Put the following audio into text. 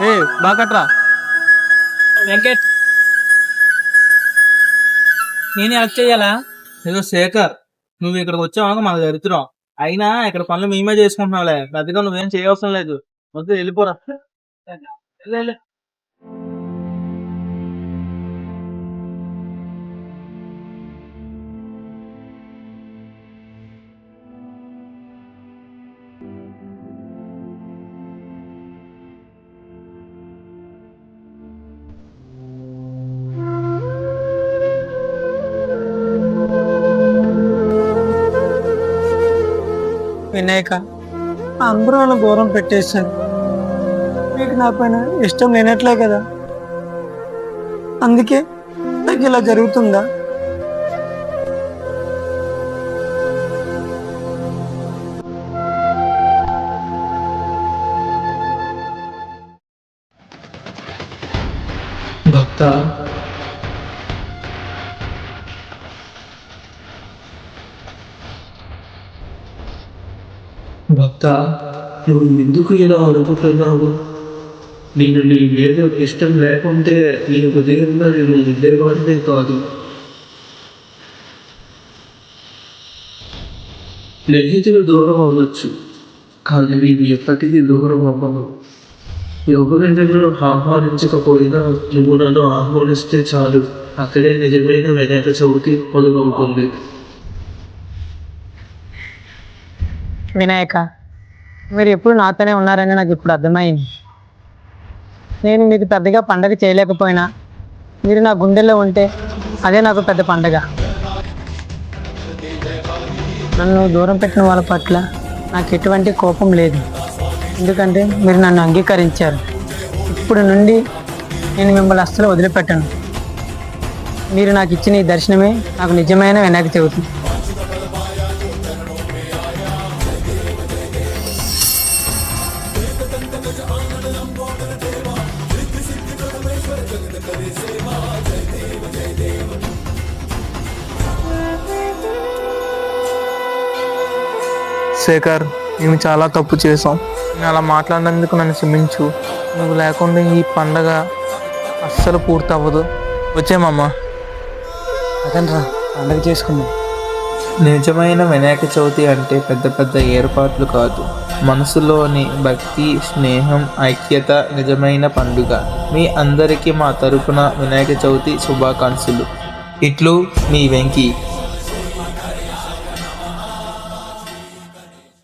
ఏ బాకట్రా వెంకట్. నేను హెల్ప్ చేయాలా? ఏదో శేఖర్ నువ్వు ఇక్కడికి వచ్చావు మన దరిద్రం. అయినా ఇక్కడ పనులు మేమే చేసుకుంటున్నావులే పెద్దగా నువ్వేం చేయవసరం లేదు. వద్దు వెళ్ళిపోరా. వినాయక అందరూ నన్ను దూరం పెట్టేశారు. మీకు నా పైన ఇష్టం లేనట్లే కదా? అందుకే నాకు ఇలా జరుగుతుందా? భక్త భక్త నువ్వు ఎందుకు ఇలా అనుకుంటున్నావు నేను నీ మీద ఇష్టం లేకుంటే నీ ఉదయంగా నేను ఉండేవాడినే కాదు. స్నేహితులు దూరం అవ్వచ్చు కానీ నేను ఎప్పటికీ దూరం అవ్వను. ఎవరైనా నన్ను ఆహ్వానించకపోయినా నువ్వు నన్ను ఆహ్వానిస్తే చాలు. అక్కడే నిజమైన వినాయక చవితి మొదలవుతుంది వినాయక మీరు ఎప్పుడు నాతోనే ఉన్నారని నాకు ఇప్పుడు అర్థమైంది. నేను మీకు పెద్దగా పండగ చేయలేకపోయినా మీరు నా గుండెల్లో ఉంటే అదే నాకు పెద్ద పండగ. నన్ను దూరం పెట్టిన వాళ్ళ పట్ల నాకు ఎటువంటి కోపం లేదు. ఎందుకంటే మీరు నన్ను అంగీకరించారు. ఇప్పుడు నుండి నేను మిమ్మల్ని అస్సలు వదిలిపెట్టను. మీరు నాకు ఇచ్చిన ఈ దర్శనమే నాకు నిజమైన వినాయక చవితి. శేఖర్ మేము చాలా తప్పు చేసాం నేను అలా మాట్లాడినందుకు నన్ను క్షమించు. నువ్వు లేకుండా ఈ పండగ అస్సలు పూర్తి అవ్వదు వచ్చేమమ్మా అదనరా పండగ చేసుకుందాం. నిజమైన వినాయక చవితి అంటే పెద్ద పెద్ద ఏర్పాట్లు కాదు. మనసులోని భక్తి స్నేహం ఐక్యత నిజమైన పండుగ. మీ అందరికీ మా తరపున వినాయక చవితి శుభాకాంక్షలు. ఇట్లు మీ వెంకీ.